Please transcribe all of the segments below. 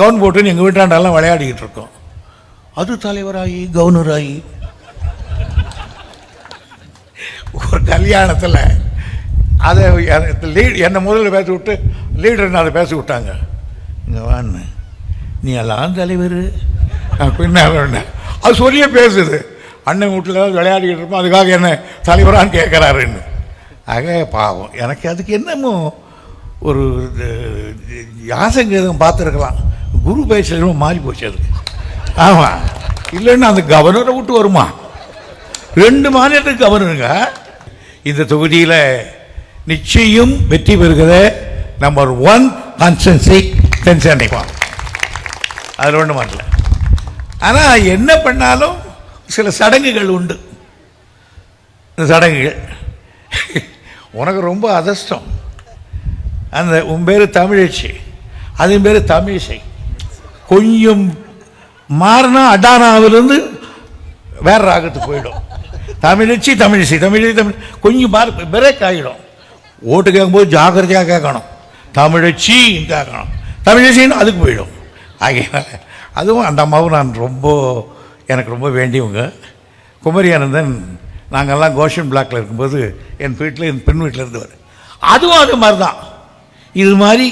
Gown போட்டுன்னு எங்கள் வீட்டாண்டெல்லாம் விளையாடிக்கிட்டு இருக்கோம். அது தலைவராகி கவர்னராகி ஒரு கல்யாணத்தில் அதை லீட் என்னை முதல்ல பேச விட்டு லீடர்னு அதை பேச விட்டாங்க. இங்கே வான்னு. நீ எல்லாம் தலைவர். பின்ன அது சொல்லியே பேசுது. அண்ணன் வீட்டில் விளையாடிக்கிட்டு இருப்போம் அதுக்காக என்ன தலைவரான்னு கேட்குறாருன்னு ஆக பாவம். எனக்கு அதுக்கு என்னமோ ஒரு யாசங்கேதம் பார்த்துருக்கலாம். குரு பேசலும் மாறி போச்சு அது. ஆமாம் இல்லைன்னா அந்த கவர்னரை விட்டு வருமா? ரெண்டு மாநிலத்துக்கு கவர்னருங்க இந்த தொகுதியில் நிச்சயம் வெற்றி பெறுகிற நம்பர் ஒன் கான்ஸ்டன்சி தென்சென்னைப்பான் அதில் ஒன்றும் மாட்டல ஆனால் என்ன பண்ணாலும் சில சடங்குகள் உண்டு. இந்த சடங்குகள். உனக்கு ரொம்ப அதிர்ஷ்டம். அந்த உன் பேர் தமிழச்சி அதன் பேர் தமிழிசை. கொஞ்சம் மாறினா அடானாவிலிருந்து வேற ராகத்துக்கு போயிடும். தமிழச்சி தமிழிசை தமிழிசை தமிழ் கொஞ்சம் மாறு பிரேக் ஆகிடும் ஓட்டு கேட்கும்போது ஜாக்கிரதையாக கேட்கணும். தமிழச்சி கேட்கணும் தமிழிசைன்னு அதுக்கு போயிடும். ஆகையினால அதுவும் அந்த அம்மாவும் நான் ரொம்ப எனக்கு ரொம்ப வேண்டியவங்க. குமரி ஆனந்தன் நாங்கள்லாம் கோஷன் பிளாக்கில் இருக்கும்போது என் வீட்டில் என் பெண் வீட்டில் இருந்தவர் அதுவும் அது மாதிரி தான் இது மாதிரி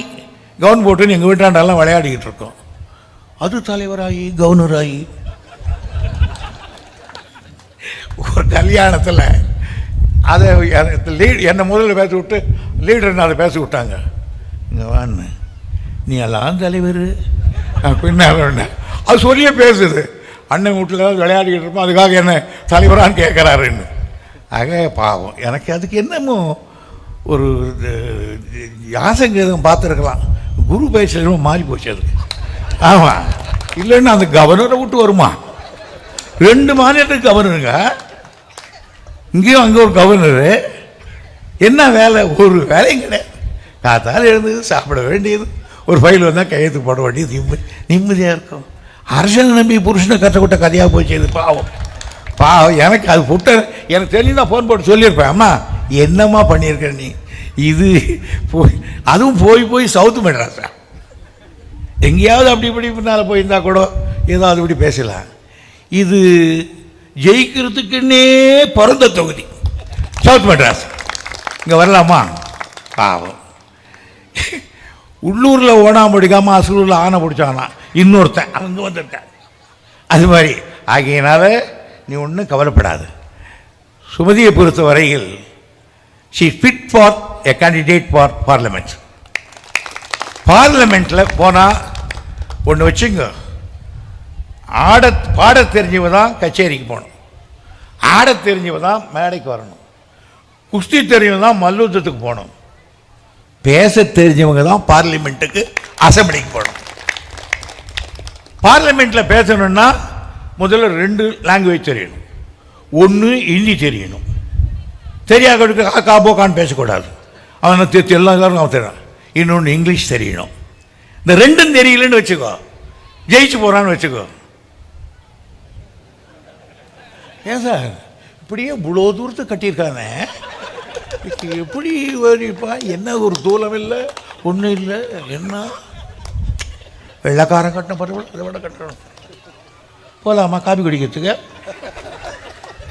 கவுன் போட்டுன்னு எங்கள் வீட்டாண்டெல்லாம் விளையாடிக்கிட்டு இருக்கோம். அது தலைவராகி கவர்னராகி ஒரு கல்யாணத்தில் அதை லீட் என்னை முதல்ல பேச விட்டு லீடர்னு அதை பேச விட்டாங்க இங்கே வான்னு. நீ எல்லாம் தலைவர். பின்ன அது சொல்லியே பேசுது. அண்ணன் வீட்டில் விளையாடிக்கிட்டு இருப்போம். அதுக்காக என்ன தலைவரான்னு கேட்குறாருன்னு ஆக பாவம். எனக்கு அதுக்கு என்னமோ ஒரு யாசங்கேதம் பார்த்துருக்கலாம். குரு பேசலும் மாறி போச்சு அதுக்கு. ஆமாம் இல்லைன்னா அந்த கவர்னரை விட்டு வருமா? ரெண்டு மாநிலத்துக்கு கவர்னருங்க இங்கேயும் அங்கே ஒரு கவர்னரு என்ன வேலை? ஒரு வேலையும் கிடையாது. காத்தால் எழுந்தது சாப்பிட வேண்டியது. ஒரு ஃபைல் வந்தால் கையெழுத்து போட வேண்டியது. நிம்மதி நிம்மதியாக இருக்கும். அரசனை நம்பி புருஷனை கற்றுக்கிட்ட கதையாக போச்சு இது பாவம். பாவம் எனக்கு அது புட்ட எனக்கு தெரிஞ்சு நான் ஃபோன் போட்டு சொல்லியிருப்பேன். அம்மா என்னம்மா பண்ணியிருக்க நீ? இது போய் அதுவும் போய் போய் சவுத்து மெட்ராஸா? எங்கேயாவது அப்படி இப்படி பின்னால் போயிருந்தா கூட ஏதாவது இப்படி பேசலாம். இது ஜெயிக்கிறதுக்குன்னே பிறந்த தொகுதி. சவுத் மெட்ராஸ் இங்கே வரலாமா? பாவம். உள்ளூரில் ஓனா பிடிக்காமல் அசூரில் ஆனை பிடிச்சானா? இன்னொருத்தன் அங்கே வந்துட்டான் அது மாதிரி. ஆகையினால நீ ஒன்றும் கவலைப்படாது. சுமதியை பொறுத்த வரையில் she fit for a candidate for parliament பார்லிமெண்ட்டில் போனால் ஒன்று வச்சுங்க. ஆட பாட தெரிஞ்சவ தான் கச்சேரிக்கு போகணும். ஆட தெரிஞ்சவ தான் மேடைக்கு வரணும். குஸ்தி தெரிஞ்சவங்க தான் மல்யுத்தத்துக்கு போகணும். பேச தெரிஞ்சவங்க தான் பார்லிமெண்ட்டுக்கு அசம்பிளிக்கு போகணும். பார்லிமெண்ட்டில் பேசணும்னா முதல்ல ரெண்டு லாங்குவேஜ் தெரியணும். ஒன்று ஹிந்தி தெரியணும். தெரியாதவனுக்கு காக்கா போக்கான்னு பேசக்கூடாது. அவனை எல்லாம் எல்லாரும் அவன் தெரியும் இன்னொன்று இங்கிலீஷ் தெரியணும். இந்த ரெண்டும் தெரியலன்னு வச்சுக்கோ. ஜெயிச்சு போகிறான்னு வச்சுக்கோ. ஏன் சார்? இப்படியே இவ்வளோ தூரத்தை கட்டியிருக்கானே? எப்படி வரிப்பா? என்ன ஒரு தூலம் இல்லை ஒன்றும் இல்லை என்ன? வெள்ளக்காரன் கட்டின பரவாயில்ல அதை விட கட்டணும். போகலாமா காபி குடிக்கிறதுக்கு?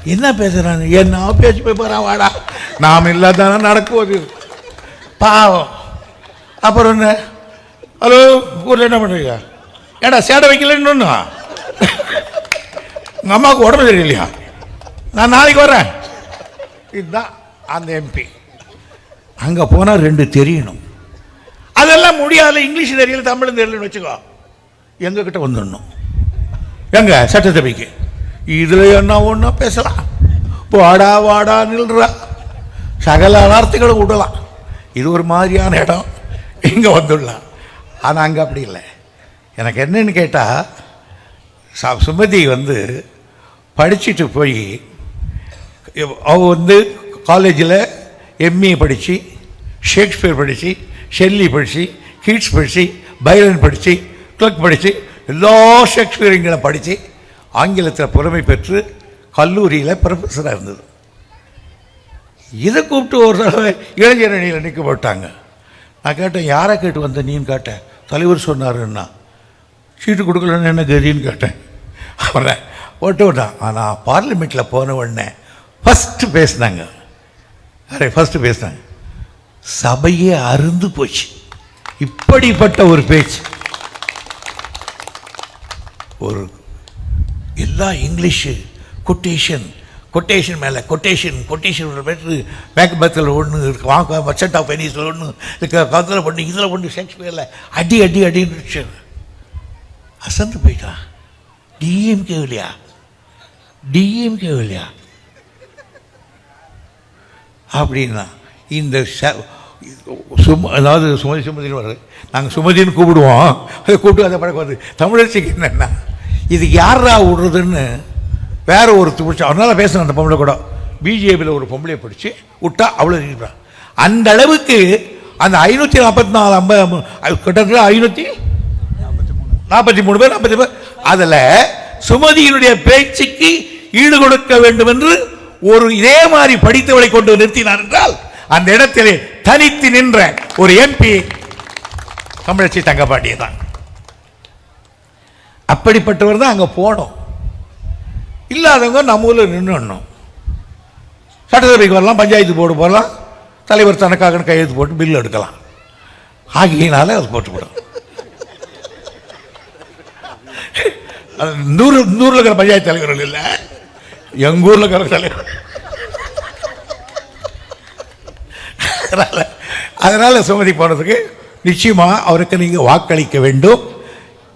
என்ன பேசுகிறான் என்ன பேசி போய் போகிறான் வாடா. நாம் இல்லாதானே நடக்குவது பாவம். அப்புறம் என்ன? ஹலோ ஊரில் என்ன பண்ணுறீங்க ஏடா சேடை வைக்கலன்னு ஒன்று உங்கள் அம்மாவுக்கு உடம்பு தெரியலையா நான் நாளைக்கு வரேன். இதுதான் அந்த எம்பி அங்கே போனால் ரெண்டு தெரியணும். அதெல்லாம் முடியாது இங்கிலீஷ் தெரியல தமிழ் தெரியலன்னு வச்சுக்கோ. எங்ககிட்ட வந்துடணும். எங்க? சட்டசபைக்கு. இதில் என்ன ஒன்றா பேசலாம்? வாடா வாடா நில்றா. சகல வார்த்தைகளும் விடலாம் இது ஒரு மாதிரியான இடம். இங்கே வந்துடலாம். ஆனால் அங்கே அப்படி இல்லை. எனக்கு என்னன்னு கேட்டால் ச- சுமதி வந்து படிச்சுட்டு போய் அவ வந்து காலேஜில் எம்ஏ படித்து ஷேக்ஸ்பியர் படித்து ஷெல்லி படித்து கீட்ஸ் படித்து பைரன் படித்து கிளக் படித்து எல்லா ஷேக்ஸ்பியரிங்களை படித்து ஆங்கிலத்தில் புறமை பெற்று கல்லூரியில் ப்ரொஃபஸராக இருந்தது. இதை கூப்பிட்டு ஒரு தடவை இளைஞர் அணியில் நிற்க போட்டாங்க. நான் கேட்டேன் யாரை கேட்டு வந்த நீன்னு கேட்டேன்? தலைவர் சொன்னாருன்னா சீட்டு கொடுக்கலன்னு என்ன கதின்னு கேட்டேன். அவரை ஓட்டு விட்டான் ஆனால் பார்லிமெண்ட்டில் போன உடனே ஃபஸ்ட்டு பேசினாங்க. அரே ஃபஸ்ட்டு பேசினாங்க. சபையே அருந்து போச்சு. இப்படிப்பட்ட ஒரு பேச்சு. ஒரு எல்லா இங்கிலீஷு கொட்டேஷன் கொட்டேஷன் மேலே கொட்டேஷன் கொட்டேஷன் பெற்று பேக் பத்தில் ஒன்று இருக்குது வாங்க மர்ச்சன்ட் ஆஃப் வெனிஸில் ஒன்று இருக்க கதில் பண்ணு இதில் பண்ணு ஷேக்ஸ்பியரில் அடி அடி அடின்னு அசந்து போயிட்டான் டிஎம்கே இல்லையா டிஎம்கே இல்லையா அப்படின்னா இந்த ச- சும அதாவது சுமதி சுமதினு வர்றது. நாங்கள் சுமதின்னு கூப்பிடுவோம். அதை கூப்பிட்டு அதை பழக்கம் வருது. தமிழரசிக்கு என்னென்னா இது யாரா விடுறதுன்னு வேற ஒரு பிடிச்சி அவனால் பேசணும் அந்த பொம்பளை கூட. பிஜேபியில் ஒரு பொம்பளையை பிடிச்சி விட்டா அவ்வளோ இருக்கிறான் அந்த அளவுக்கு அந்த ஐநூற்றி நாற்பத்தி நாலு ஐம்பது கிட்டத்தட்ட ஐநூற்றி நாற்பத்தி மூணு பேர் நாற்பத்தி பேர். அதில் சுமதியினுடைய பேச்சுக்கு ஈடு கொடுக்க வேண்டும் என்று ஒரு இதே மாதிரி படித்தவளை கொண்டு நிறுத்தினார் என்றால் அந்த இடத்திலே தனித்து நின்ற ஒரு எம்பி தமிழச்சி தங்கப்பாட்டியை தான் அப்படிப்பட்டவர் தான் அங்கே போனோம். இல்லாதவங்க நம்ம ஊரில் நின்றுடணும் சட்டசபைக்கு வரலாம் பஞ்சாயத்து போர்டு போகலாம் தலைவர் தனக்காக கையெழுத்து போட்டு பில் எடுக்கலாம். ஆகியனால அது போட்டுவிடும். நூறு நூறில் இருக்கிற பஞ்சாயத்து தலைவர்கள் இல்லை. எங்கள் ஊரில் இருக்கிற தலைவர். அதனால் அதனால் சுமதி போனதுக்கு நிச்சயமாக அவருக்கு நீங்கள் வாக்களிக்க வேண்டும்.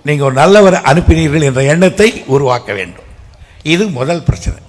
நீங்கள் ஒரு நல்லவரை அனுப்பினீர்கள் என்ற எண்ணத்தை உருவாக்க வேண்டும். இது முதல் பிரச்சனை.